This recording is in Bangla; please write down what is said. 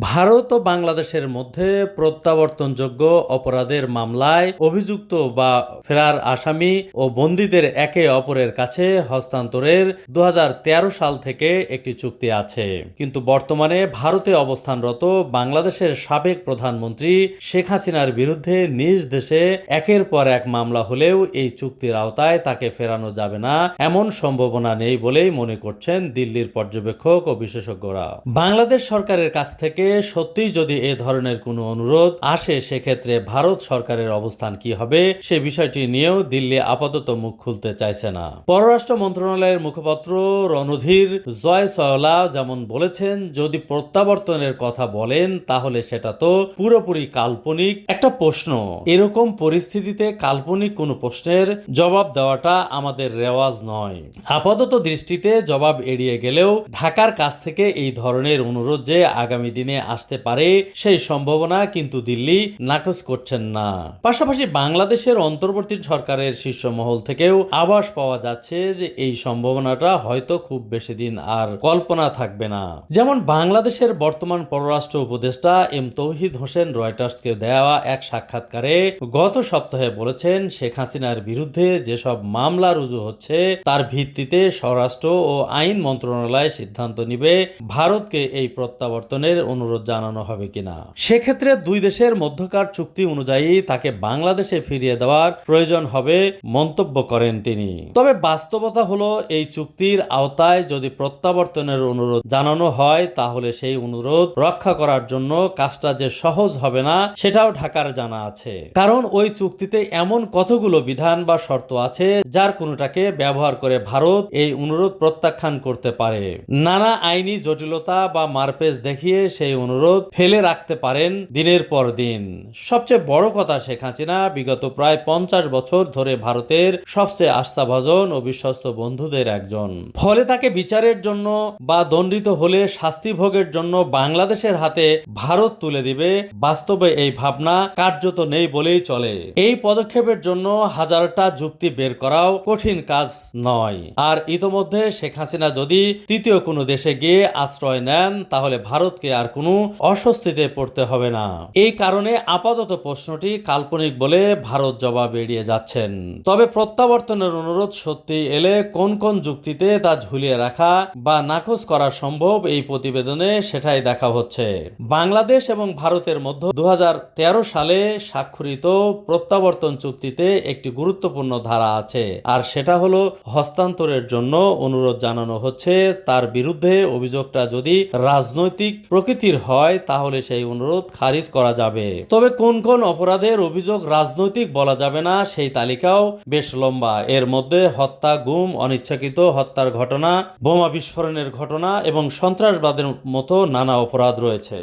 ভারত ও বাংলাদেশের মধ্যে প্রত্যাবর্তনযোগ্য অপরাধের মামলায় অভিযুক্ত বা ফেরার আসামি ও বন্দীদের একে অপরের কাছে হস্তান্তরের দু হাজার তেরো সাল থেকে একটি চুক্তি আছে। কিন্তু বর্তমানে ভারতে অবস্থানরত বাংলাদেশের সাবেক প্রধানমন্ত্রী শেখ হাসিনার বিরুদ্ধে নিজ দেশে একের পর এক মামলা হলেও এই চুক্তির আওতায় তাকে ফেরানো যাবে না এমন সম্ভাবনা নেই বলেই মনে করছেন দিল্লির পর্যবেক্ষক ও বিশেষজ্ঞরা। বাংলাদেশ সরকারের কাছ থেকে সত্যিই যদি এ ধরনের কোনো অনুরোধ আসে, সেক্ষেত্রে ভারত সরকারের অবস্থান কি হবে, সে বিষয়টি নিয়েও দিল্লি আপাতত মুখ খুলতে চাইছে না। পররাষ্ট্র মন্ত্রণালয়ের মুখপাত্র রণধীর জয় সয়লা যেমন বলেছেন, যদি প্রত্যাবর্তনের কথা বলেন, তাহলে সেটা তো পুরোপুরি কাল্পনিক একটা প্রশ্ন। এরকম পরিস্থিতিতে কাল্পনিক কোনো প্রশ্নের জবাব দেওয়াটা আমাদের রেওয়াজ নয়। আপাতত দৃষ্টিতে জবাব এড়িয়ে গেলেও ঢাকার কাছ থেকে এই ধরনের অনুরোধ যে আগামী দিনে আসতে পারে, সেই সম্ভাবনা কিন্তু দিল্লি নাকচ করছেন না। পাশাপাশি বাংলাদেশের অন্তর্বর্তী সরকারের শীর্ষ মহল থেকেও আভাস পাওয়া যাচ্ছে যে এই সম্ভাবনাটা হয়তো খুব বেশি দিন আর কল্পনা থাকবে না। যেমন বাংলাদেশের বর্তমান পররাষ্ট্র উপদেষ্টা এম তৌহিদ হোসেন রয়টার্সকে দেওয়া এক সাক্ষাৎকারে গত সপ্তাহে বলেছেন, শেখ হাসিনার বিরুদ্ধে যেসব মামলা রুজু হচ্ছে, তার ভিত্তিতে স্বরাষ্ট্র ও আইন মন্ত্রণালয় সিদ্ধান্ত নিবে। ভারতকে এই প্রত্যাবর্তনের অনুরোধ জানানো হবে কিনা? সেক্ষেত্রে দুই দেশের মধ্যকার চুক্তি অনুযায়ী তাকে বাংলাদেশে ফিরিয়ে দেওয়ার প্রয়োজন হবে মন্তব্য করেন তিনি। তবে বাস্তবতা হলো, এই চুক্তির আওতায় যদি প্রত্যাবর্তনের অনুরোধ জানানো হয়, তাহলে সেই অনুরোধ রক্ষা করার জন্য কাজটা যে সহজ হবে না, সেটাও ঢাকার জানা আছে। কারণ ওই চুক্তিতে এমন কতগুলো বিধান বা শর্ত আছে, যার কোনোটাকে ব্যবহার করে ভারত এই অনুরোধ প্রত্যাখ্যান করতে পারে। নানা আইনি জটিলতা বা মারপেজ দেখিয়ে সেই অনুরোধ, ফেলে রাখতে পারেন দিনের পর দিন। সবচেয়ে বড় কথা শেখ হাসিনা বিগত প্রায় পঞ্চাশ বছর ধরে ভারতের সবচেয়ে আস্থাভাজন ও বিশ্বস্ত বন্ধুদের একজন। ফলে তাকে বিচারের জন্য বা দণ্ডিত হলে শাস্তি ভোগের জন্য বাংলাদেশের হাতে ভারত তুলে দিবে, বাস্তবে এই ভাবনা কার্যত নেই বলেই চলে। এই পদক্ষেপের জন্য হাজারটা যুক্তি বের করাও কঠিন কাজ নয়। আর ইতোমধ্যে শেখ হাসিনা যদি তৃতীয় কোনো দেশে গিয়ে আশ্রয় নেন, তাহলে ভারতকে আর কোনো অস্বস্তিতে পড়তে হবে না। এই কারণে আপাতত প্রশ্নটি কাল্পনিক বলে ভারত জবাব এড়িয়ে যাচ্ছেন। তবে প্রত্যাবর্তনের অনুরোধ সত্যি এলে কোন কোন যুক্তিতে তা ঝুলিয়ে রাখা বা নাকচ করা সম্ভব এই প্রতিবেদনে সেটাই দেখা হচ্ছে। বাংলাদেশ এবং ভারতের মধ্যে দু সালে স্বাক্ষরিত প্রত্যাবর্তন চুক্তিতে একটি গুরুত্বপূর্ণ ধারা আছে। আর সেটা হলো হস্তান্তরের জন্য অনুরোধ জানানো হচ্ছে। তার বিরুদ্ধে অভিযোগটা যদি রাজনৈতিক প্রকৃতির হয়, তাহলে সেই অনুরোধ খারিজ করা যাবে। তবে কোন কোন অপরাধের অভিযোগ রাজনৈতিক বলা যাবে না, সেই তালিকাও বেশ লম্বা। এর মধ্যে হত্যা, গুম, অনিচ্ছাকৃত হত্যার ঘটনা, বোমা বিস্ফোরণের ঘটনা এবং সন্ত্রাসবাদের মতো নানা অপরাধ রয়েছে।